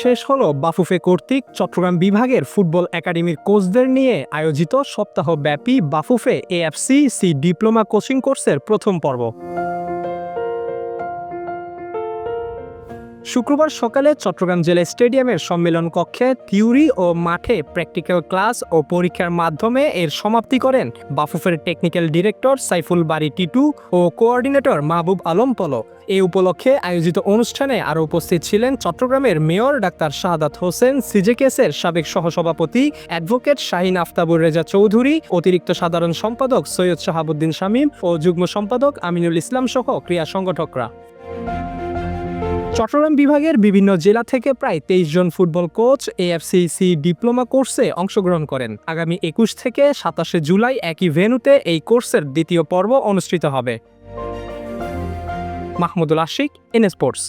শেষ হলো বাফুফে কর্তৃক চট্টগ্রাম বিভাগের ফুটবল একাডেমির কোচদের নিয়ে আয়োজিত সপ্তাহব্যাপী BAFUFE AFC C diploma coaching কোর্সের প্রথম পর্ব। শুক্রবার সকালে চট্টগ্রাম জেলা স্টেডিয়ামের সম্মেলন কক্ষে থিওরি ও মাঠে প্র্যাকটিক্যাল ক্লাস ও পরীক্ষার মাধ্যমে এর সমাপ্তি করেন বাফুফের টেকনিক্যাল ডিরেক্টর সাইফুল বাড়ি টিটু ও কোঅর্ডিনেটর মাহবুব আলম পলো এ উপলক্ষে আয়োজিত অনুষ্ঠানে আরও উপস্থিত ছিলেন চট্টগ্রামের মেয়র ডাক্তার শাহাদাত হোসেন, সিজেকেসের সাবেক সহসভাপতি অ্যাডভোকেট শাহিন আফতাবুর রেজা চৌধুরী, অতিরিক্ত সাধারণ সম্পাদক সৈয়দ শাহাবুদ্দিন শামীম ও যুগ্ম সম্পাদক আমিনুল ইসলাম সহ ক্রিয়া সংগঠকরা। চট্টগ্রাম বিভাগের বিভিন্ন জেলা থেকে প্রায় তেইশ জন football coach AFC C diploma কোর্সে অংশগ্রহণ করেন। আগামী একুশ থেকে সাতাশে জুলাই একই ভেনুতে এই কোর্সের দ্বিতীয় পর্ব অনুষ্ঠিত হবে। Mahmudul Ashiq N sports